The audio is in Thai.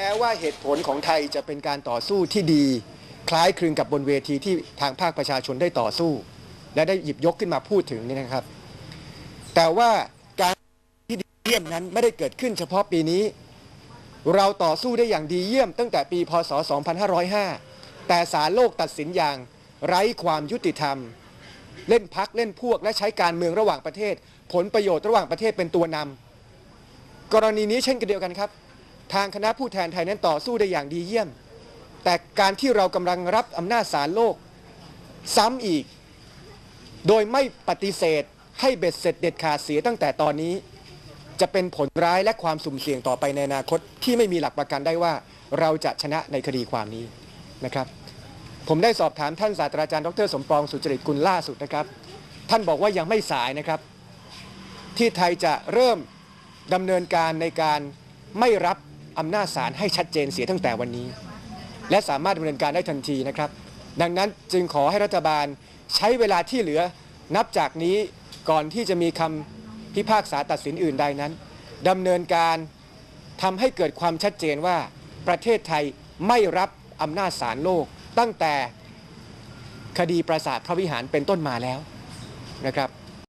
แม้ว่าเหตุผลของไทยจะเป็นการต่อสู้ที่ดี คล้ายคลึงกับบนเวทีที่ทางภาคประชาชนได้ต่อสู้ และได้หยิบยกขึ้นมาพูดถึงนี่นะครับ แต่ว่าการที่ดีเยี่ยมนั้นไม่ได้เกิดขึ้นเฉพาะปีนี้ เราต่อสู้ได้อย่างดีเยี่ยมตั้งแต่ปีพศ 2505 แต่ศาลโลกตัดสินอย่างไร้ความยุติธรรม เล่นพักเล่นพวกและใช้การเมืองระหว่างประเทศ ผลประโยชน์ระหว่างประเทศเป็นตัวนำกรณีนี้เช่นกันเดียวกันครับ ทางคณะผู้แทนไทยนั้นต่อสู้ได้อย่างดีเยี่ยม แต่การที่เรากำลังรับอำนาจศาลโลก ซ้ำอีก โดยไม่ปฏิเสธให้เบ็ดเสร็จเด็ดขาดเสียตั้งแต่ตอนนี้ จะเป็นผลร้ายและความสุ่มเสี่ยงต่อไปในอนาคตที่ไม่มีหลักประกันได้ว่า เราจะชนะในคดีความนี้นะครับ ผมได้สอบถามท่านศาสตราจารย์ดรสมปองสุจริตกุลล่าสุดนะครับ ท่านบอกว่ายังไม่สายนะครับ ที่ไทยจะเริ่มดำเนินการในการไม่รับ อำนาจศาลให้ชัดเจนเสียตั้งแต่วันนี้ และสามารถดำเนินการได้ทันทีนะครับ ดังนั้นจึงขอให้รัฐบาลใช้เวลาที่เหลือนับจากนี้ก่อนที่จะมีคำพิพากษาตัดสินอื่นใดนั้นดำเนินการทำให้เกิดความชัดเจนว่าประเทศไทยไม่รับอำนาจศาลโลก ตั้งแต่คดีประสาทพระวิหารเป็นต้นมาแล้วนะครับ